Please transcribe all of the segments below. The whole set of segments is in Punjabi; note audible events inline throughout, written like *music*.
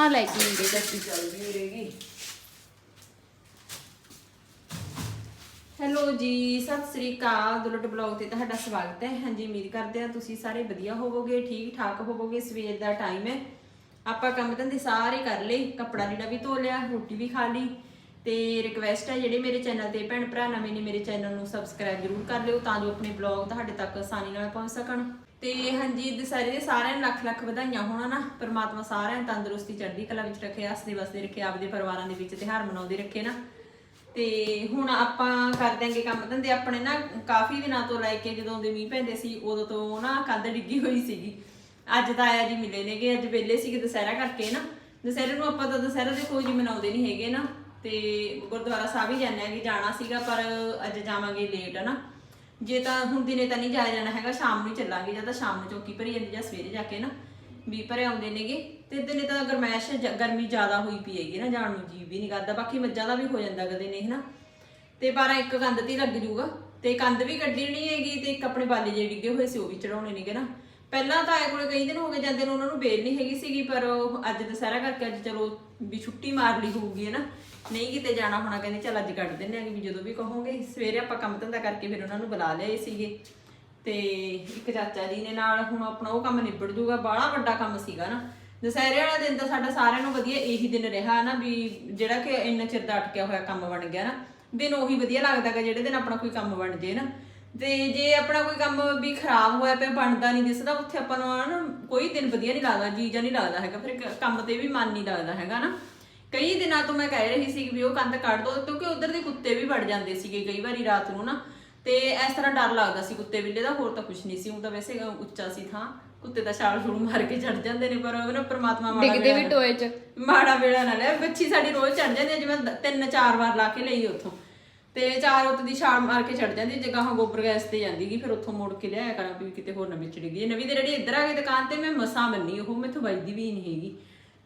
ਆ ਲੈ ਕੇ ਆਉਂਦੇ ਚਾਚੀ ਚੱਲਦੀ ਰਹੇਗੀ ਹੈਲੋ ਜੀ, ਸਤਿ ਸ੍ਰੀ ਅਕਾਲ। ਦੁਲਟ ਬਲੌਗ ਤੇ ਤੁਹਾਡਾ ਸਵਾਗਤ ਹੈ। ਹਾਂਜੀ, ਉਮੀਦ ਕਰਦੇ ਹਾਂ ਤੁਸੀਂ ਸਾਰੇ ਵਧੀਆ ਹੋਵੋਗੇ ਠੀਕ ਠਾਕ ਹੋਵੋਗੇ। ਸਵੇਰ ਦਾ ਟਾਈਮ ਹੈ। ਆਪਾਂ ਕੰਮ ਧੰਦੇ ਸਾਰੇ ਕਰ ਲਏ। ਕੱਪੜਾ ਲੀੜਾ ਵੀ ਧੋ ਲਿਆ, ਰੋਟੀ ਵੀ ਖਾ ਲਈ। ਤੇ ਰਿਕਵੈਸਟ ਹੈ ਜਿਹੜੇ ਮੇਰੇ ਚੈਨਲ ਤੇ ਭੈਣ ਭਰਾ ਨਵੇਂ ਨੇ, ਮੇਰੇ ਚੈਨਲ ਨੂੰ ਸਬਸਕ੍ਰਾਈਬ ਜ਼ਰੂਰ ਕਰ ਲਿਓ, ਤਾਂ ਜੋ ਆਪਣੇ ਬਲੌਗ ਤੁਹਾਡੇ ਤੱਕ ਆਸਾਨੀ ਨਾਲ ਪਹੁੰਚ ਸਕਣ। ਤੇ ਹਾਂਜੀ ਦੁਸਹਿਰੇ ਦੇ ਸਾਰਿਆਂ ਨੂੰ ਲੱਖ ਲੱਖ ਵਧਾਈਆਂ ਹੋਣਾ ਨਾ। ਪਰਮਾਤਮਾ ਸਾਰਿਆਂ ਨੂੰ ਤੰਦਰੁਸਤੀ, ਚੜ੍ਹਦੀ ਕਲਾ ਵਿੱਚ ਰੱਖੇ, ਹੱਸਦੇ ਵਸਦੇ ਰੱਖੇ, ਆਪਦੇ ਪਰਿਵਾਰਾਂ ਦੇ ਵਿੱਚ ਤਿਉਹਾਰ ਮਨਾਉਂਦੇ ਰੱਖੇ ਨਾ। ਤੇ ਹੁਣ ਆਪਾਂ ਕਰ ਦਿਆਂਗੇ ਕੰਮ ਧੰਦੇ। ਆਪਣੇ ਨਾ ਕਾਫੀ ਦਿਨਾਂ ਤੋਂ ਲੈ ਕੇ ਜਦੋਂ ਦੇ ਮੀਂਹ ਪੈਂਦੇ ਸੀ, ਉਦੋਂ ਤੋਂ ਨਾ ਕੰਧ ਡਿੱਗੀ ਹੋਈ ਸੀਗੀ। ਅੱਜ ਤਾਂ ਆਇਆ ਜੀ ਮਿਲੇ ਨੇਗੇ ਅੱਜ ਵੇਲੇ ਸੀਗੇ ਦੁਸਹਿਰਾ ਕਰਕੇ ਨਾ। ਦੁਸਹਿਰੇ ਨੂੰ ਆਪਾਂ ਤਾਂ ਦੁਸਹਿਰਾ ਦੇ ਕੋਈ ਜੀ ਮਨਾਉਂਦੇ ਨਹੀਂ ਹੈਗੇ ਨਾ। ਤੇ ਗੁਰਦੁਆਰਾ ਸਾਹਿਬ ਹੀ ਜਾਂਦੇ ਆਂਗੇ ਜਾਣਾ ਸੀਗਾ, ਪਰ ਅੱਜ ਜਾਵਾਂਗੇ ਲੇਟ ਨਾ। ਜੇ ਤਾਂ ਹੁਣ ਦਿਨੇ ਤਾਂ ਨਹੀਂ ਜਾਇਆ ਜਾਣਾ ਹੈਗਾ, ਸ਼ਾਮ ਨੂੰ ਹੀ ਚੱਲਾਂਗੇ, ਜਾਂ ਤਾਂ ਸ਼ਾਮ ਨੂੰ ਚੌਕੀ ਭਰੀ ਜਾਂਦੀ, ਜਾਂ ਸਵੇਰੇ ਜਾ ਕੇ ਨਾ, ਵੀ ਭਰੇ ਆਉਂਦੇ ਨੇਗੇ। ਤੇ ਦਿਨੇ ਤਾਂ ਗਰਮੈਸ਼ ਜ- ਗਰਮੀ ਜ਼ਿਆਦਾ ਹੋਈ ਪਈ ਹੈਗੀ ਨਾ, ਜਾਣ ਨੂੰ ਜੀ ਵੀ ਨਹੀਂ ਕਰਦਾ, ਬਾਕੀ ਮੱਝਾਂ ਦਾ ਵੀ ਹੋ ਜਾਂਦਾ ਕਦੇ ਨੇ ਹਨਾ। ਤੇ 12 ਇੱਕ ਕੰਧ ਤੇ ਹੀ ਲੱਗ ਜੂਗਾ। ਤੇ ਕੰਧ ਵੀ ਕੱਢਣੀ ਹੈਗੀ, ਤੇ ਇੱਕ ਆਪਣੇ ਬਾਲੇ ਜਿਹੜੇ ਡਿੱਗੇ ਹੋਏ ਸੀ, ਉਹ ਵੀ ਚੜਾਉਣੇ ਨੇਗੇ ਨਾ। ਪਹਿਲਾਂ ਤਾਂ ਆਏ ਕੋਲੇ ਕਈ ਦਿਨ ਹੋ ਗਏ, ਜਾਂਦੇ ਨੂੰ ਉਹਨਾਂ ਨੂੰ ਬੇਲ ਨਹੀਂ ਹੈਗੀ ਸੀਗੀ, ਪਰ ਉਹ ਅੱਜ ਦੁਸਹਿਰਾ ਕਰਕੇ ਅੱਜ ਚਲੋ ਵੀ ਛੁੱਟੀ ਮਾਰ ਲਈ ਹੋਊਗੀ ਹੈ ਨਾ ਨਹੀਂ ਕਿਤੇ ਜਾਣਾ ਹੋਣਾ, ਕਹਿੰਦੇ ਚੱਲ ਅੱਜ ਕੱਢ ਦਿੰਦੇ ਆਂਗੇ ਵੀ ਜਦੋਂ ਵੀ ਕਹੋਗੇ। ਸਵੇਰੇ ਆਪਾਂ ਕੰਮ ਧੰਦਾ ਕਰਕੇ ਫਿਰ ਉਹਨਾਂ ਨੂੰ ਬੁਲਾ ਲਿਆਏ ਸੀਗੇ। ਤੇ ਇੱਕ ਚਾਚਾ ਜੀ ਨੇ ਨਾਲ ਹੁਣ ਆਪਣਾ ਉਹ ਕੰਮ ਨਿਬੜ ਜੂਗਾ, ਬਾਹਲਾ ਵੱਡਾ ਕੰਮ ਸੀਗਾ ਨਾ। ਦੁਸਹਿਰੇ ਵਾਲਾ ਦਿਨ ਤਾਂ ਸਾਡਾ ਸਾਰਿਆਂ ਨੂੰ ਵਧੀਆ ਇਹੀ ਦਿਨ ਰਿਹਾ ਨਾ ਵੀ ਜਿਹੜਾ ਕਿ ਇੰਨਾ ਚਿਰ ਦਾ ਅਟਕਿਆ ਹੋਇਆ ਕੰਮ ਬਣ ਗਿਆ ਨਾ। ਦਿਨ ਉਹੀ ਵਧੀਆ ਲੱਗਦਾ ਜਿਹੜੇ ਦਿਨ ਆਪਣਾ ਕੋਈ ਕੰਮ ਬਣ ਜੇ ਨਾ। ਤੇ ਜੇ ਆਪਣਾ ਕੋਈ ਕੰਮ ਵੀ ਖਰਾਬ ਹੋਇਆ ਪਿਆ, ਬਣਦਾ ਨਹੀਂ ਦਿਸਦਾ, ਉੱਥੇ ਆਪਾਂ ਨੂੰ ਨਾ ਕੋਈ ਦਿਨ ਵਧੀਆ ਨਹੀਂ ਲੱਗਦਾ, ਜੀ ਜਾਂ ਨਹੀਂ ਲੱਗਦਾ ਹੈਗਾ। ਫਿਰ ਕੰਮ ਤੇ ਵੀ ਮਨ ਨਹੀਂ ਲੱਗਦਾ ਹੈਗਾ ਨਾ। ਕਈ ਦਿਨਾਂ ਤੋਂ ਮੈਂ ਕਹਿ ਰਹੀ ਸੀ ਵੀ ਉਹ ਕੰਧ ਕੱਢ ਦੋ ਕਿਉਂਕਿ ਉਧਰ ਦੇ ਕੁੱਤੇ ਵੀ ਵੜ ਜਾਂਦੇ ਸੀਗੇ ਕਈ ਵਾਰੀ ਰਾਤ ਨੂੰ ਨਾ। ਤੇ ਇਸ ਤਰ੍ਹਾਂ ਡਰ ਲੱਗਦਾ ਸੀ ਕੁੱਤੇ ਬਿੱਲੇ ਦਾ ਹੋਰ ਤਾਂ ਕੁਝ ਨਹੀਂ ਸੀ। ਉਹ ਤਾਂ ਵੈਸੇ ਉੱਚਾ ਸੀ ਥਾਂ। ਕੁੱਤੇ ਤਾਂ ਛਾਲ ਛੂਲ ਮਾਰ ਕੇ ਚੜ ਜਾਂਦੇ ਨੇ ਪਰ ਉਹ ਨਾ ਪ੍ਰਮਾਤਮਾ ਮਾੜਾ ਡਿੱਗਦੇ ਵੀ ਟੋਏ 'ਚ। ਮਾੜਾ ਵੇਲਾ ਨਾ ਲੈ ਬੱਚੀ ਸਾਡੀ ਰੋਜ਼ ਚੜ ਜਾਂਦੀ ਹੈ ਜਿਵੇਂ ਦ- ਤਿੰਨ ਚਾਰ ਵਾਰ ਲਾ ਕੇ ਲਈ ਉੱਥੋਂ। ਤੇ ਚਾਰ ਉੱਤ ਦੀ ਛਾਲ ਮਾਰ ਕੇ ਚੜ ਜਾਂਦੀ ਜਗ੍ਹਾ ਗੋਬਰ ਗੈਸ ਤੇ ਜਾਂਦੀਗੀ ਫਿਰ ਉੱਥੋਂ ਮੁੜ ਕੇ ਲਿਆਇਆ ਕਰਾਂ ਵੀ ਕਿਤੇ ਹੋਰ ਨਾ ਵਿੱਚ ਡਿੱਗੀ ਨਵੀਂ ਦੇ ਜਿਹੜੀ ਇੱਧਰ ਆ ਗਈ ਦੁਕਾਨ ਤੇ ਮੈਂ ਮਸਾਂ ਬੰਨੀ ਉਹ ਮੈਥੋਂ ਵੱਜਦੀ ਵੀ ਨਹੀਂ ਹੈਗੀ।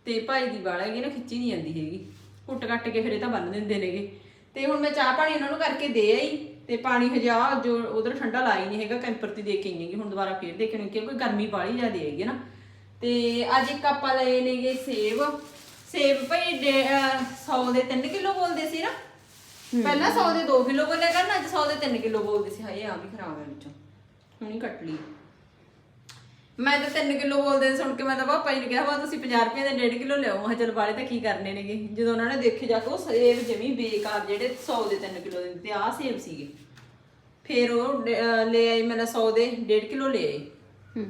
ਤੇ ਭਾਈ ਦੀ ਵਾਲਾ ਹੈਗੀ ਨਾ ਖਿੱਚੀ ਨਹੀਂ ਜਾਂਦੀ ਹੈਗੀ। ਕੁੱਟ ਕੱਟ ਕੇ ਫਿਰ ਇਹ ਤਾਂ ਬੰਨ ਦਿੰਦੇ ਨੇਗੇ। ਤੇ ਹੁਣ ਮੈਂ ਚਾਹ ਪਾਣੀ ਉਹਨਾਂ ਨੂੰ ਕਰਕੇ ਦੇ ਆਈ ਤੇ ਪਾਣੀ ਹਜਾ ਜੋ ਉਧਰ ਠੰਡਾ ਲਾਈ ਨਹੀਂ ਹੈਗਾ ਕੈਂਪਰ ਤੇ ਦੇ ਕੇ ਆਈ ਹੈਗੀ। ਹੁਣ ਦੁਬਾਰਾ ਫੇਰ ਦੇ ਕੇ ਆਉਣੀ ਕਿਉਂਕਿ ਗਰਮੀ ਬਾਹਲੀ ਜ਼ਿਆਦਾ ਹੈਗੀ ਨਾ। ਤੇ ਅੱਜ ਇੱਕ ਆਪਾਂ ਲਏ ਨੇਗੇ ਸੇਬ। ਸੇਬ ਭਾਈ 100 ਦੇ 3 ਕਿਲੋ ਬੋਲਦੇ ਸੀ ਨਾ? ਪਹਿਲਾਂ 100 ਦੇ 2 ਕਿਲੋ ਬੋਲਿਆ ਕਰਨ ਅੱਜ 100 ਦੇ 3 ਕਿਲੋ ਬੋਲਦੇ ਸੀ। ਹਾਏ ਆ ਵੀ ਖਰਾਬ ਹੈ ਵਿੱਚੋਂ। ਹੁਣੀ ਕੱਟ ਲਈ। ਮੈਂ ਤਾਂ 3 ਕਿਲੋ ਬੋਲਦੇ ਸੁਣ ਕੇ ਮੈਂ ਤਾਂ ਪਾਪਾ ਜੀ ਨੂੰ ਕਿਹਾ ਵਾ ਤੁਸੀਂ 50 ਰੁਪਏ ਦੇ 1.5 ਕਿਲੋ ਲਿਆਓ। ਕਿਹਾ ਚਲ ਬਾਰੇ ਤਾਂ ਕੀ ਕਰਨੇ ਨੇਗੇ? ਜਦੋਂ ਉਹਨਾਂ ਨੇ ਦੇਖੇ ਜਾ ਕੇ ਉਹ ਸੇਬ ਜਮੀ ਬੇਕਾਰ ਜਿਹੜੇ 100 ਦੇ 3 ਕਿਲੋ ਦੇ ਤੇ ਆਹ ਸੇਬ ਸੀਗੇ। ਫਿਰ ਉਹ ਅਹ ਲੈ ਆਈ ਮੈਂ 100 ਦੇ 1.5 ਕਿਲੋ ਲੈ ਆਈ ਹੂੰ।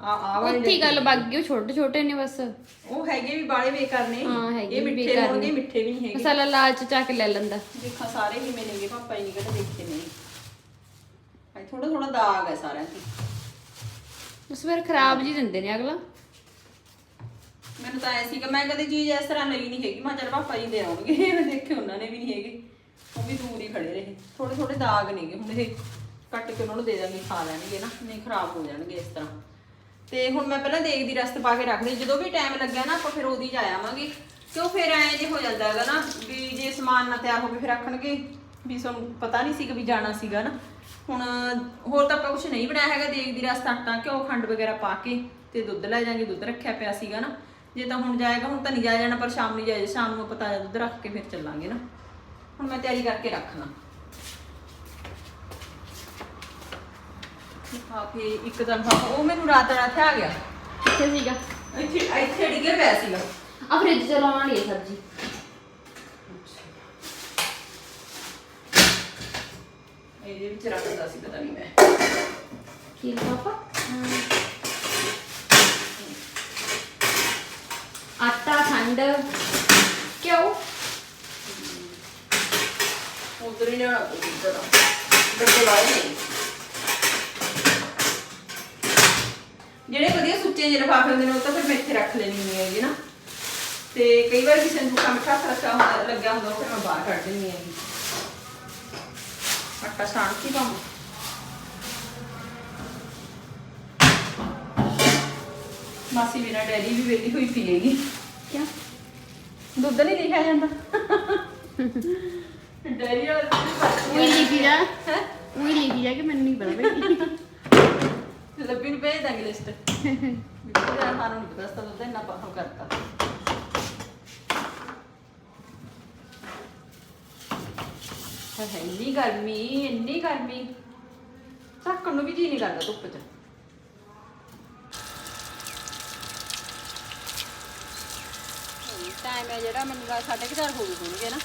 ਆ ਆ ਵਾਲੇ ਉੱਥੇ ਹੀ ਗੱਲ ਬੱਗ ਗਈ ਉਹ ਛੋਟੇ ਛੋਟੇ ਨੇ ਬਸ। ਉਹ ਹੈਗੇ ਵੀ ਬਾਲੇ ਬੇਕਾਰ ਨੇ। ਹਾਂ, ਹੈਗੇ ਇਹ ਵੀ ਮਿੱਠੇ ਬੇਕਾਰ ਹੋਣਗੇ ਮਿੱਠੇ ਵੀ ਨਹੀਂ ਹੈਗੇ। ਮਸਾਲਾ ਲਾਲਚ ਚਾ ਕੇ ਲੈ ਲੈਂਦਾ। ਦੇਖਾਂ ਸਾਰੇ ਹੀ ਮਿਲਣਗੇ ਪਾਪਾ ਜੀ ਨੇ ਕਿਹੜਾ ਦੇਖੇ ਨਹੀਂ ਅਈ ਥੋੜਾ ਥੋੜਾ ਦਾਗ ਹੈ ਸਾਰਿਆਂ ਤੇ। ਉਸ ਵਾਰ ਖਰਾਬ ਜੀ ਦਿੰਦੇ ਨੇ ਅਗਲਾ। ਮੈਨੂੰ ਤਾਂ ਐ ਸੀਗਾ, ਮੈਂ ਕਦੇ ਚੀਜ਼ ਇਸ ਤਰ੍ਹਾਂ ਲਈ ਨਹੀਂ ਹੈਗੀ। ਮੈਂ ਕਿਹਾ ਪਾਪਾ ਜੀ ਦੇ ਆਉਣਗੇ। *laughs* ਮੈਂ ਦੇਖੇ ਉਹਨਾਂ ਨੇ ਵੀ ਨਹੀਂ ਹੈਗੇ। ਉਹ ਵੀ ਦੂਰ ਹੀ ਖੜੇ ਰਹੇ। ਥੋੜੇ ਥੋੜੇ ਦਾਗ ਨੇਗੇ। ਹੁਣ ਇਹ ਕੱਟ ਕੇ ਉਹਨਾਂ ਨੂੰ ਦੇ ਦਾਂਗੇ, ਖਾ ਲੈਣਗੇ ਨਾ। ਨਹੀਂ, ਖਰਾਬ ਹੋ ਜਾਣਗੇ ਇਸ ਤਰ੍ਹਾਂ। ਤੇ ਹੁਣ ਮੈਂ ਪਹਿਲਾਂ ਦੇਖਦੀ ਰਸਤ ਪਾ ਕੇ ਰੱਖ ਜਦੋਂ ਵੀ ਟਾਈਮ ਲੱਗਿਆ ਨਾ, ਆਪਾਂ ਫਿਰ ਉਹਦੀ ਜਾ ਆਵਾਂਗੇ। ਕਿਉਂ ਫਿਰ ਐਂ ਜੇ ਹੋ ਜਾਂਦਾ ਹੈਗਾ ਨਾ, ਵੀ ਜੇ ਸਮਾਨ ਨਾ ਤਿਆਰ ਹੋਵੇ, ਫਿਰ ਰੱਖਣਗੇ ਵੀ ਸਾਨੂੰ ਪਤਾ ਨਹੀਂ ਸੀਗਾ ਵੀ ਜਾਣਾ ਸੀਗਾ ਨਾ। ਹੁਣ ਹੋਰ ਤਾਂ ਆਪਾਂ ਕੁਝ ਨਹੀਂ ਬਣਾਇਆ ਹੈਗਾ ਦੇਖਦੀ ਰਸਤ ਆਟਾ ਘਿਓ ਖੰਡ ਵਗੈਰਾ ਪਾ ਕੇ ਤੇ ਦੁੱਧ ਲੈ ਜਾਾਂਗੇ ਦੁੱਧ ਰੱਖਿਆ ਪਿਆ ਸੀਗਾ ਨਾ। ਜੇ ਤਾਂ ਹੁਣ ਜਾਏਗਾ ਹੁਣ ਤਾਂ ਨਹੀਂ ਜਾਇਆ ਜਾਣਾ ਪਰ ਸ਼ਾਮ ਨੂੰ ਜਾਏ ਸ਼ਾਮ ਨੂੰ ਆਪਾਂ ਤਾਜ਼ਾ ਦੁੱਧ ਰੱਖ ਕੇ ਫਿਰ ਚੱਲਾਂਗੇ ਨਾ। ਹੁਣ ਮੈਂ ਤਿਆਰੀ ਕਰਕੇ ਰੱਖਣਾ ਲਿਫਾਫੇ ਇੱਕ ਤਾਂ ਲਿਫਾਫਾ ਉਹ ਮੈਨੂੰ ਰਾਤ ਰਾਤ ਆ ਗਿਆ। ਕਿੱਥੇ ਸੀਗਾ? ਇੱਥੇ ਇੱਥੇ ਡਿੱਗਿਆ ਪਿਆ ਸੀਗਾ। ਆ ਫ੍ਰਿਜ ਚ ਲਾਉਣ ਸਬਜ਼ੀ। ਇਹਦੇ ਵਿੱਚ ਰੱਖਦਾ ਸੀ ਪਤਾ ਨਹੀਂ ਮੈਂ। ਕੀ ਪਾਪਾ ਆਟਾ ਖੰਡ। ਕਿਉਂ? ਉਧਰ ਹੀ ਨਾ ਉਧਰ ਡੱਬੇ ਲਾਏ ਨੇ ਜਿਹੜੇ ਵਧੀਆ ਸੁੱਚੇ ਜਿਹੇ ਲਿਫਾਫੇ ਹੁੰਦੇ ਨੇ ਉਹ ਤਾਂ ਫਿਰ ਮੈਂ ਇੱਥੇ ਰੱਖ ਲੈਣੀ ਹੁੰਦੀ ਹੈਗੀ ਨਾ। ਤੇ ਕਈ ਵਾਰ ਕਿਸੇ ਨੂੰ ਕੰਮ ਮਿੱਠਾ ਲੱਗਿਆ ਹੁੰਦਾ ਉਹ ਫਿਰ ਮੈਂ ਬਾਹਰ ਕੱਢ ਦਿੰਦੀ ਹੈਗੀ ਕੇ ਪਾਵਾਂ। ਮਾਸੀ ਮੇਰਾ ਡੈਡੀ ਵੀ ਵੇਲੀ ਹੋਈ ਪੀ ਹੈਗੀ। ਕਿਆ? ਦੁੱਧ ਨਹੀਂ ਲਿਖਿਆ ਜਾਂਦਾ। ਡੈਰੀ ਵਾਲਾ ਦੁੱਧ ਉਹੀ ਲਿਖੀ ਜਾ ਹੈ? ਉਹੀ ਲਿਖੀ ਜਾ ਕਿ ਮੈਨੂੰ ਨਹੀਂ ਪਤਾ ਬਈ। ਲੱਭੀ ਨੂੰ ਭੇਜ ਦਾਂਗੇ ਲਿਸਟ ਵੀਡੀਓ *laughs* ਸਾਨੂੰ ਨਹੀਂ ਪਤਾ ਸਤਾ ਦੁੱਧ ਇੰਨਾ ਪਾਹੋ ਕਰਤਾ। ਹੈ ਇੰਨੀ ਗਰਮੀ ਇੰਨੀ ਗਰਮੀ। ਝੱਕਣ ਨੂੰ ਵੀ ਜੀ ਨਹੀਂ ਕਰਦਾ ਧੁੱਪ 'ਚ। ਟਾਈਮ ਹੈ ਜਿਹੜਾ, ਮੈਨੂੰ ਲੱਗਾ ਸਾਢੇ ਕੁ ਚਾਰ ਹੋ ਗਏ ਹੋਣਗੇ ਨਾ।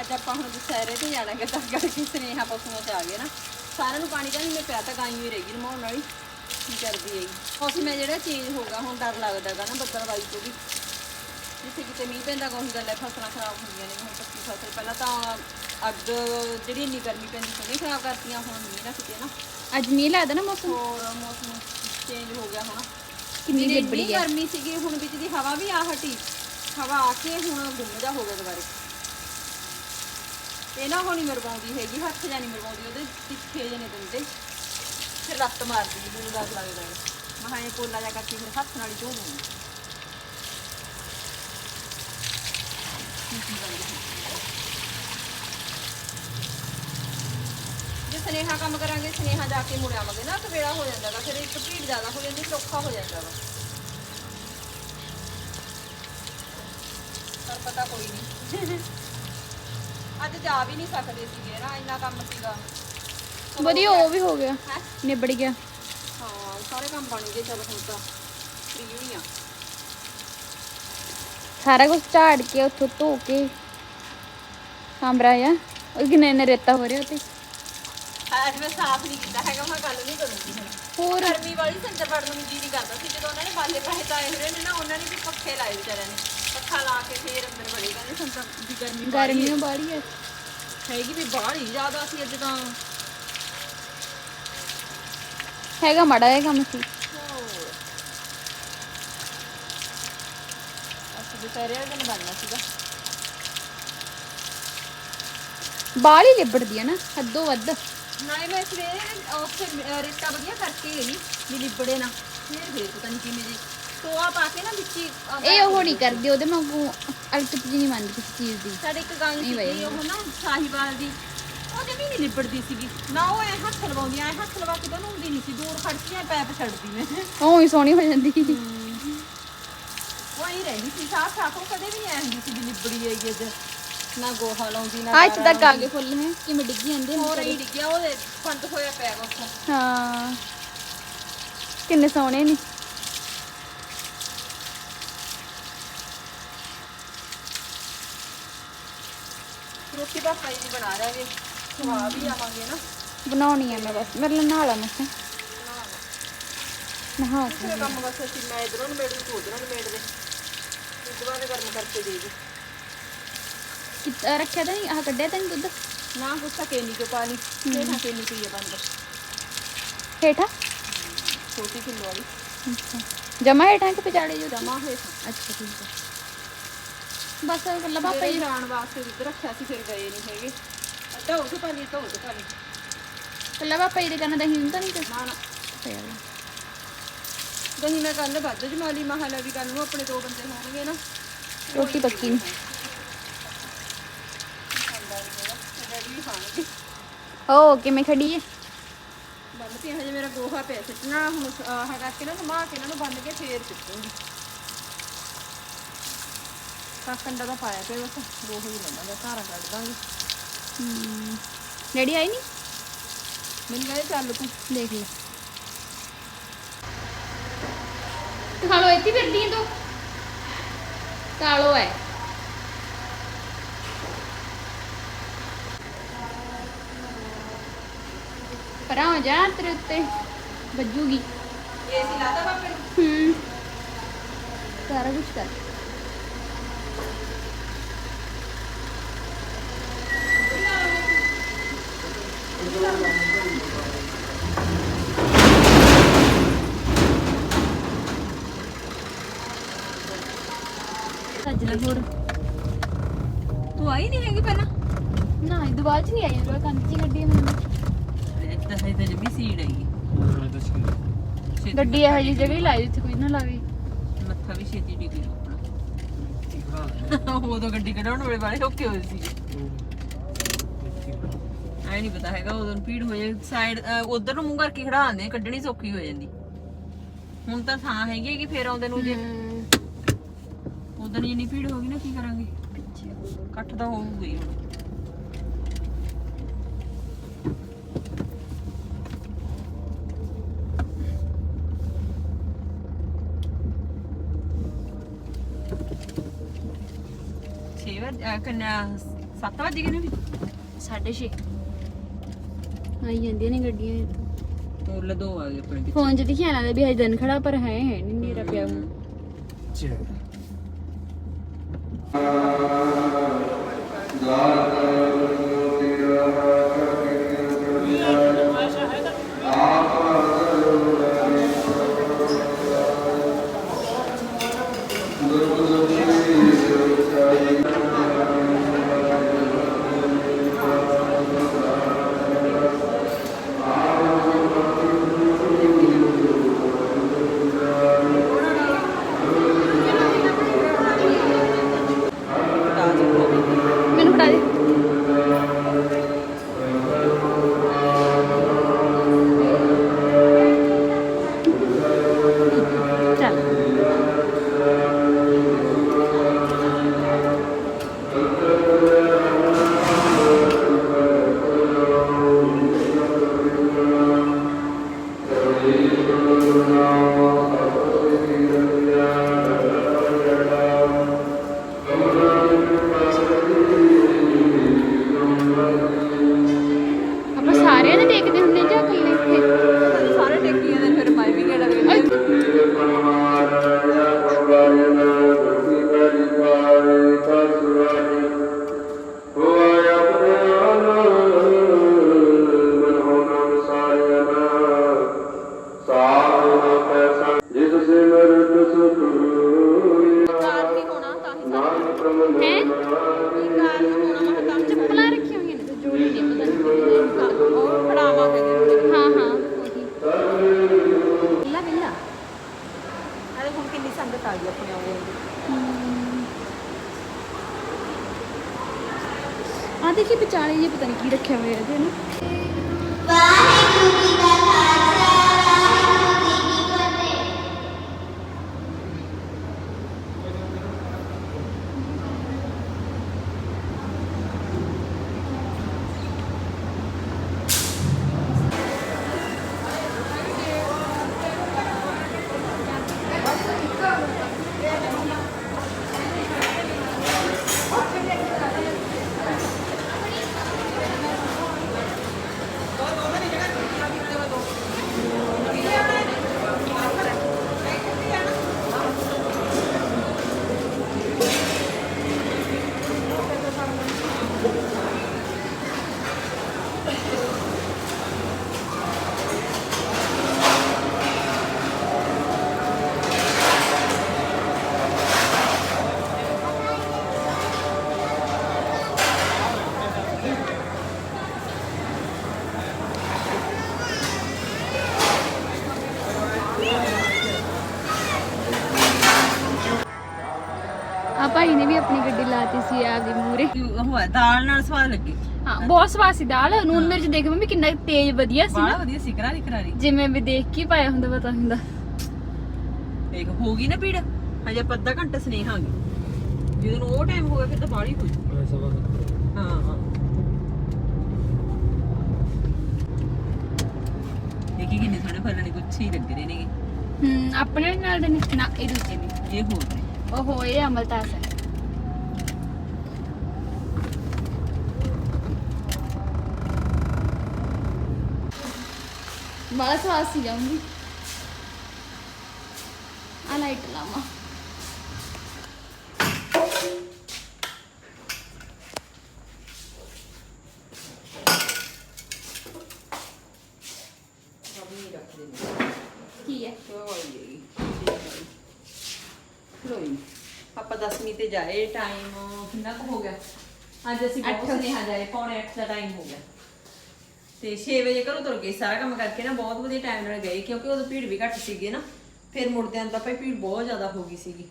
ਅੱਜ ਆਪਾਂ ਹੁਣ ਦੁਸਹਿਰੇ ਤੇ ਜਾਣਾ ਕਿ ਤਾਂ ਕਰਕੇ ਸੁਨੇਹਾ ਪਸ਼ੂਆਂ ਚ ਆ ਗਏ ਨਾ। ਸਾਰਿਆਂ ਨੂੰ ਪਾਣੀ ਤਾਂ ਨਹੀਂ ਮੈਂ ਪਿਆ ਤਾਂ ਗਾਈ ਹੋਈ ਰਹੇਗੀ ਨਮਾਉਣ ਵਾਲੀ। ਕੀ ਕਰਦੀ ਹੈਗੀ? ਮੌਸਮ ਹੈ ਜਿਹੜਾ ਚੇਂਜ ਹੋ ਗਿਆ, ਹੁਣ ਡਰ ਲੱਗਦਾ ਗਾ ਨਾ ਬੱਦਲਵਾਈ ਤੋਂ ਵੀ। ਜਿੱਥੇ ਕਿਤੇ ਮੀਂਹ ਪੈਂਦਾ ਕੋਈ ਗੱਲ ਹੈ ਫਸਲਾਂ ਖਰਾਬ ਹੁੰਦੀਆਂ ਨੇ ਹੁਣ ਪੱਕੀ ਫਸਲ ਪਹਿਲਾਂ ਤਾਂ ਅੱਗ ਜਿਹੜੀ ਇੰਨੀ ਗਰਮੀ ਪੈਂਦੀ ਸੀ ਉਹਨੇ ਖਰਾਬ ਕਰਤੀਆਂ ਹੁਣ ਮੀਂਹ ਨਾ ਕਿਤੇ ਨਾ। ਅੱਜ ਮੀਂਹ ਲੱਗਦਾ ਨਾ ਮੌਸਮ? ਹੋਰ ਮੌਸਮ ਚੇਂਜ ਹੋ ਗਿਆ ਹੁਣ। ਕਿੰਨੀ ਲਿਬੜੀ ਹੈ? ਗਰਮੀ ਸੀਗੀ ਹੁਣ ਵਿੱਚ ਦੀ ਹਵਾ ਵੀ ਆ ਹਟੀ। ਹਵਾ ਆ ਕੇ ਹੁਣ ਗੁੰਮ ਜਾ ਹੋ ਗਿਆ ਦੁਬਾਰੇ। ਇਹ ਨਾ ਹੋਣੀ ਮਰਵਾਉਂਦੀ ਹੈਗੀ ਹੱਥ ਜਾਂ ਨਹੀਂ ਮਰਵਾਉਂਦੀ ਉਹਦੇ ਤਿੱਖੇ ਜਿਹੇ ਨੇ ਦੰਦੇ। ਫਿਰ ਲੱਤ ਮਾਰਦੀ ਮੈਨੂੰ ਡਰ ਲੱਗਦਾ ਮਹਾਂ ਇਹ ਪੋਲਾ ਜਾ ਕਰਕੇ ਫਿਰ ਹੱਥ ਨਾਲ ਹੀ ਧੋ ਜੇ ਸਨੇਹਾ ਕੰਮ ਕਰਾਂਗੇ ਸਨੇਹਾ ਜਾ ਕੇ ਮੁੜ ਆਵਾਂਗੇ ਨਾ ਤਾਂ ਵੇਲਾ ਹੋ ਜਾਂਦਾ ਗਾ ਫਿਰ ਇੱਕ ਭੀੜ ਜ਼ਿਆਦਾ ਹੋ ਜਾਂਦੀ ਔਖਾ ਹੋ ਜਾਂਦਾ ਵਾ। ਪਰ ਪਤਾ ਕੋਈ ਨਹੀਂ ਅੱਜ ਜਾ ਵੀ ਨਹੀਂ ਸਕਦੇ ਸੀਗੇ ਨਾ ਇੰਨਾ ਕੰਮ ਸੀਗਾ। ਵਧੀਆ ਉਹ ਵੀ ਹੋ ਗਿਆ। ਨਿਬੜ ਗਿਆ। ਹਾਂ ਸਾਰੇ ਕੰਮ ਬਣ ਗਏ ਚਲ ਹੁਣ ਤਾਂ। ਫ੍ਰੀ ਹੋਈ ਆ। ਸਾਰਾ ਕੁਝ ਝਾੜ ਕੇ ਉੱਥੋਂ ਧੋ ਕੇ ਕਮਰਾ ਆ ਉਹ ਕਿੰਨੇ ਨੇ ਰੇਤਾ ਹੋ ਰਿਹਾ ਤੇ ਅੱਜ ਮੈਂ ਸਾਫ਼ ਨਹੀਂ ਕੀਤਾ ਹੈਗਾ ਮੈਂ ਗੱਲ ਨਹੀਂ ਕਰੂੰਗੀ ਹੁਣ ਹੋਰ ਗਰਮੀ ਵਾਲੀ ਸੰਦਰ ਵੜਨ ਨੂੰ ਜੀ ਨਹੀਂ ਕਰਦਾ ਸੀ ਜਦੋਂ ਉਹਨਾਂ ਨੇ ਬਾਲੇ ਪੈਸੇ ਤਾਂ ਆਏ ਹੋਏ ਨੇ ਨਾ ਉਹਨਾਂ ਨੇ ਵੀ ਪੱਖੇ ਲਾਏ ਵਿਚਾਰਿਆਂ ਨੇ ਪੱਖਾ ਲਾ ਕੇ ਫੇਰ ਅੰਦਰ ਵੜੇ ਕਹਿੰਦੇ ਸੰਦਰ ਦੀ ਗਰਮੀ ਬਾਹਲੀ ਗਰਮੀਆਂ ਬਾੜੀ ਹੈ ਹੈਗੀ ਵੀ ਬਾਹਲੀ ਜ਼ਿਆਦਾ ਸੀ ਅੱਜ ਤਾਂ ਹੈਗਾ ਮਾੜਾ ਜਿਹਾ ਕੰਮ ਸੀ ਹੋਰ ਅਸੀਂ ਦੁਪਹਿਰੇ ਵਾਲੇ ਦਿਨ ਬਣਨਾ ਸੀਗਾ। ਬਾਲੀ ਲਿਬੜਦੀ ਹੈ ਨਾ ਹੱਦੋਂ ਵੱਧ। ਨਾਲੇ ਮੈਂ ਸਵੇਰੇ ਉੱਥੇ ਅਹ, ਰੇਤਾ ਵਧੀਆ ਕਰਕੇ ਗਈ ਵੀ ਲਿਬੜੇ ਨਾ। ਫੇਰ ਫੇਰ ਪਤਾ ਨਹੀਂ ਕਿਵੇਂ ਜੀ ਟੋਆ ਪਾ ਕੇ ਨਾ ਵਿੱਚ ਹੀ, ਅਹ, ਇਹ ਉਹ ਨਹੀਂ ਕਰਦੀ ਉਹਦੇ ਵਾਂਗੂ ਅਲਕਤ ਜੀ ਨਹੀਂ ਮੰਨਦੀ ਕਿਸੇ ਚੀਜ਼ ਦੀ। ਸਾਡੇ ਇੱਕ ਗਾਂ ਨਹੀਂ ਬਾਈ। ਸੀ ਉਹ ਨਾ ਸਾਹੀਵਾਲ ਦੀ ਉਹਦੇ ਵੀ ਨਹੀਂ ਲਿਬੜਦੀ ਸੀਗੀ। ਨਾ ਉਹ ਐ ਹੱਥ ਲਵਾਉਂਦੀ ਐ ਹੱਥ ਲਵਾ ਕੇ ਤਾਂ ਹੁੰਦੀ ਨਹੀਂ ਸੀ ਦੂਰ ਖੜਕੀਆਂ ਪੈਪ ਛੱਡਦੀ ਨੇ ਉਹ ਹੀ ਸੋਹਣੀ ਹੋ ਜਾਂਦੀ। ਹੀ ਰਹਿੰਦੀ ਸੀ ਸਾਫ਼ ਸਾਫ਼ ਉਹ ਕਦੇ ਵੀ ਨਹੀਂ ਆਉਂਦੀ ਸੀ ਵੀ ਲਿਬੜੀ ਹੈਗੀ ਅੱਜ ਨਾ ਗੋਹਾ ਲਾਉਂਦੀ ਨਾ ਆ ਇੱਥੇ ਤੱਕ ਆ ਗਏ ਫੁੱਲ ਹੈ ਕਿਵੇਂ ਡਿੱਗੀ ਜਾਂਦੇ ਨੇ ਹੋਰ ਹੀ ਡਿੱਗਿਆ ਉਹਦੇ ਬੰਦ ਹੋਇਆ ਪਿਆ ਵਾ ਉੱਥੋਂ। ਹਾਂ। ਕਿੰਨੇ ਸੋਹਣੇ ਨੇ। ਰੋਟੀ ਪਾਪਾ ਜੀ ਦੀ ਬਣਾ ਰਾਂਗੇ ਖਵਾ ਵੀ ਆਵਾਂਗੇ ਨਾ। ਬਣਾਉਣੀ ਆ ਮੈਂ ਬਸ ਮੇਰੇ ਲਈ ਨਹਾ ਲਾ ਮੈਂ ਕਿਹਾ। ਨਹਾ ਕੇ ਕੰਮ ਬਸ ਅਸੀਂ ਮੈਂ ਇਧਰੋਂ ਨਿਬੇੜ ਦੂੰ ਤੂੰ ਉਧਰੋਂ ਨਿਬੇੜ ਦੇ। ਦੁੱਧ ਬਾਅਦ ਗਰਮ ਕਰਕੇ ਦੇ ਦੇ ਕਿੱਦਾਂ ਰੱਖਿਆ ਤਾਂ ਨਹੀਂ ਆਹ ਕੱਢਿਆ ਤਾਂ ਨਹੀਂ ਦੁੱਧ? ਨਾ ਗੁੱਸਾ ਕੇਨੀ ਚੋਂ ਪਾ ਲਈ ਇਹ ਨਾ ਕੇਨੀ ਪੀਏ ਬੰਦ। ਹੇਠਾਂ? ਛੋਟੀ ਕਿਲੋ ਵਾਲੀ। ਅੱਛਾ। ਜਮਾ ਹੇਠਾਂ ਕਿ ਪਚਾੜੇ ਜੋ ਜਮਾ ਹੋਏ ਅੱਛਾ ਠੀਕ ਹੈ। ਬਸ ਕੱਲਾ ਪਾਪਾ ਪਾਪਾ ਜੀ ਜਾਣ ਵਾਸਤੇ ਦੁੱਧ ਰੱਖਿਆ ਸੀ ਫਿਰ ਗਏ ਨਹੀਂ ਹੈਗੇ। ਅੱਧਾ ਉਹ ਪਾ ਲਈ ਤਾਂ ਉਹ ਪਾ ਲਈ। ਕੱਲਾ ਪਾਪਾ ਜੀ ਦੇ ਕੰਨ ਦਹੀਂ ਹੁੰਦਾ ਨਹੀਂ ਤੇ? ਨਾ ਨਾ। ਪਿਆ ਦਹੀਂ ਮੈਂ ਕੱਲ ਵੱਧ ਜਮਾਲੀ ਮਹਾਲਾ ਵੀ ਕੱਲ ਨੂੰ ਆਪਣੇ ਦੋ ਬੰਦੇ ਹੋਣਗੇ ਨਾ। ਰੋਟੀ ਪੱਕੀ। ਨਹੀਂ ਓ ਕਿਵੇਂ ਖੜੀ ਹੈ ਬੰਨ ਤੇ ਹਜੇ ਮੇਰਾ ਗੋਹਾ ਪਿਆ ਸਿੱਟਣਾ ਹੁਣ ਆਹ ਕਰਕੇ ਨਾ ਘੁਮਾ ਕੇ ਇਹਨਾਂ ਨੂੰ ਬੰਨ ਕੇ ਫੇਰ ਸਿੱਟੂੰਗੀ। ਤਾਂ ਕੰਡਾ ਦਾ ਪਾਇਆ ਪਿਆ ਬਸ ਗੋਹਾ ਹੀ ਦਾ ਧਾਰਾਂ ਕੱਢ ਦਾਂਗੇ। ਹਮ ਡੈਡੀ ਆਈ ਨਹੀਂ ਮੈਨੂੰ ਕਹਿੰਦੇ ਚੱਲ ਤੂੰ। ਦੇਖ ਲੈ। ਕਾਲੋ ਇੱਥੇ ਫਿਰਦੀ ਤੂੰ। ਕਾਲੋ ਹੈ ਪਰਾਂ ਹੋ ਜਾ ਤੇਰੇ ਉੱਤੇ ਵੱਜੂਗੀ। ਇਹ ਸੀ ਲਾਦਾ ਬਾਪੇ ਨੂੰ? ਹੂੰ। ਸਾਰਾ ਕੁਝ ਕਰ। ਸੱਜਣਾ ਹੋਰ। ਤੂੰ ਆਈ ਨਹੀਂ ਹੈਗੀ ਪਹਿਲਾਂ? ਨਾ ਇਹ ਦੁਬਾਰਾ ਚ ਨਹੀਂ ਆਈ ਉਹ ਕੰਨ ਚ ਗੱਡੀ ਮੈਨੂੰ। ਇੱਦਾਂ ਸਹੀ ਤਾਂ ਜਮੀ ਸੀੜ ਆਈ ਗੱਡੀ ਇਹੋ ਜਿਹੀ ਜਗ੍ਹਾ ਹੀ ਲਾਈ ਜਿੱਥੇ ਕੋਈ ਨਾ ਲਾਵੇ। ਮੱਥਾ ਵੀ ਛੇਤੀ ਡਿੱਗ ਗਿਆ ਆਪਣਾ। *laughs* ਉਦੋਂ ਗੱਡੀ ਕਢਾਉਣ ਵੇਲੇ ਵਾਲੇ ਓਕੇ ਹੋਏ ਸੀ ਐ ਨਹੀਂ ਪਤਾ ਹੈਗਾ ਉਦੋਂ ਭੀੜ ਹੋ ਜਾਏ ਸਾਈਡ ਉਧਰ ਨੂੰ ਮੂੰਹ ਕਰਕੇ ਖੜਾ ਆਂਦੇ ਕੱਢਣੀ ਸੌਖੀ ਹੋ ਜਾਂਦੀ। ਹੁਣ ਤਾਂ ਥਾਂ ਹੈਗੀ ਕਿ ਫੇਰ ਆਉਂਦੇ ਨੂੰ ਜੇ ਉਧਰ ਜਿੰਨੀ ਭੀੜ ਹੋ ਗਈ ਨਾ ਕੀ ਕਰਾਂਗੇ? ਇਕੱਠ ਤਾਂ ਹੋਊਗਾ ਹੀ ਹੁਣ। ਛੇ ਵਜੇ ਕੰਨਾ 7 ਵਜੇ ਕਿਨੇ ਵੀ? 6:30 ਆਈ ਜਾਂਦੀਆਂ ਨੇ ਗੱਡੀਆਂ। ਇੱਥੋਂ ਦੋ ਆ ਗਏ ਆਪਣੇ ਪਿੱਛੇ। ਫੋਨ 'ਚ ਦਿਖਿਆ ਨਾ ਵੀ ਹਜੇ ਦਿਨ ਖੜਾ ਪਰ ਹੈ ਹੈ ਨਹੀਂ ਨੀਰਾ ਪਿਆ ਹੋਇਆ। ਮੈਨੂੰ ਆ ਦੇਖੀ ਪਤਾ ਨਹੀਂ ਕੀ ਰੱਖਿਆ ਹੋਇਆ ਇਹਦੇ ਨਾ ਲਾਤੀ ਸੀ ਆ ਗਈ ਮੂਰੇ। ਉਹ ਹੈ ਦਾਲ ਨਾਲ ਸਵਾਦ ਲੱਗੀ। ਹਾਂ ਬਹੁਤ ਸਵਾਦ ਸੀ ਦਾਲ। ਨੂਨ ਮਿਰਚ ਦੇਖ ਮੰਮੀ ਕਿੰਨਾ ਤੇਜ਼ ਵਧੀਆ ਸੀ ਬੜਾ ਨਾ ਵਧੀਆ ਸੀ ਕਰਾਰੀ ਕਰਾਰੀ। ਜਿਵੇਂ ਵੀ ਦੇਖ ਕੇ ਪਾਇਆ ਹੁੰਦਾ ਪਤਾ ਹੁੰਦਾ। ਦੇਖ ਹੋ ਗਈ ਨਾ ਭੀੜ? ਹਜੇ ਆਪਾਂ ਅੱਧਾ ਘੰਟਾ ਸਨੇਹ ਆ ਗਈ ਜਦੋਂ ਉਹ ਟਾਈਮ ਹੋ ਗਿਆ ਫਿਰ ਤਾਂ ਬਾਹਲੀ ਹੋ ਜੂ ਹਾਂ ਹਾਂ। ਦੇਖੀ ਕਿੰਨੇ ਸੋਹਣੇ ਫੁੱਲ ਗੁੱਛੇ ਹੀ ਲੱਗ ਰਹੇ ਨੇਗੇ। ਹੂੰ ਆਪਣੇ ਨਾਲ ਦੇ ਨੇ ਨਾ ਇਹ ਦੂਜੇ ਨੇ ਇਹ ਹੋਰ ਨੇ। ਓਹੋ ਇਹ ਅਮਲਤਾਸ ਹੈ ਬੜਾ ਸਵਾਦ ਸੀ ਜਾਊਂਗੀ। ਆ ਲਾਈਟ ਲਾਵਾਂ ਕੀ ਹੈ? ਲੋਈ ਆਪਾਂ 10ਵੀਂ ਤੇ ਜਾਏ ਟਾਈਮ ਕਿੰਨਾ ਕੁ ਹੋ ਗਿਆ? ਅੱਜ ਅਸੀਂ ਬਹੁਤ ਸੁਨੇਹਾ ਜਾਏ ਪੌਣੇ 8 ਦਾ ਟਾਈਮ ਹੋ ਗਿਆ। ਤੇ 6 ਵਜੇ ਘਰੋਂ ਤੁਰ ਗਏ ਸਾਰਾ ਕੰਮ ਕਰਕੇ ਨਾ ਬਹੁਤ ਵਧੀਆ ਟਾਈਮ ਨਾਲ ਗਏ ਕਿਉਂਕਿ ਉਦੋਂ ਭੀੜ ਵੀ ਘੱਟ ਸੀਗੀ ਨਾ। ਫਿਰ ਮੁੜਦਿਆਂ ਤਾਂ ਭਾਈ ਭੀੜ ਬਹੁਤ ਜ਼ਿਆਦਾ ਹੋ ਗਈ ਸੀਗੀ।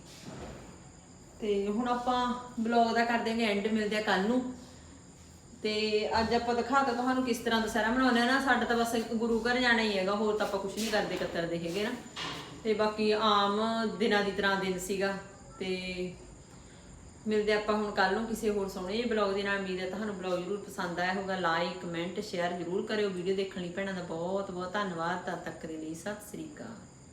ਤੇ ਹੁਣ ਆਪਾਂ ਬਲੌਗ ਦਾ ਕਰ ਦੇਂਗੇ ਐਂਡ ਮਿਲਦੇ ਆ ਕੱਲ ਨੂੰ। ਤੇ ਅੱਜ ਆਪਾਂ ਦਿਖਾਤਾ ਤੁਹਾਨੂੰ ਕਿਸ ਤਰ੍ਹਾਂ ਦੁਸਹਿਰਾ ਮਨਾਉਂਦੇ ਆ ਨਾ। ਸਾਡਾ ਤਾਂ ਬਸ ਗੁਰੂ ਘਰ ਜਾਣਾ ਹੀ ਹੈਗਾ, ਹੋਰ ਤਾਂ ਆਪਾਂ ਕੁਝ ਨਹੀਂ ਕਰਦੇ ਕੱਤਰਦੇ ਹੈਗੇ ਨਾ। ਤੇ ਬਾਕੀ ਆਮ ਦਿਨਾਂ ਦੀ ਤਰ੍ਹਾਂ ਦਿਨ ਸੀਗਾ। ਤੇ ਮਿਲਦੇ ਆਪਾਂ ਹੁਣ ਕੱਲ ਨੂੰ ਕਿਸੇ ਹੋਰ ਸੋਹਣੇ ਜਿਹੇ ਬਲੌਗ ਦੇ ਨਾਲ। ਉਮੀਦ ਹੈ ਤੁਹਾਨੂੰ ਬਲੌਗ ਜ਼ਰੂਰ ਪਸੰਦ ਆਇਆ ਹੋਊਗਾ। ਲਾਈਕ ਕਮੈਂਟ ਸ਼ੇਅਰ ਜ਼ਰੂਰ ਕਰਿਓ। ਵੀਡੀਓ ਦੇਖਣ ਲਈ ਭੈਣਾਂ ਦਾ ਬਹੁਤ ਬਹੁਤ ਧੰਨਵਾਦ। ਤਦ ਤੱਕ ਦੇ ਲਈ ਸਤਿ ਸ੍ਰੀ ਅਕਾਲ।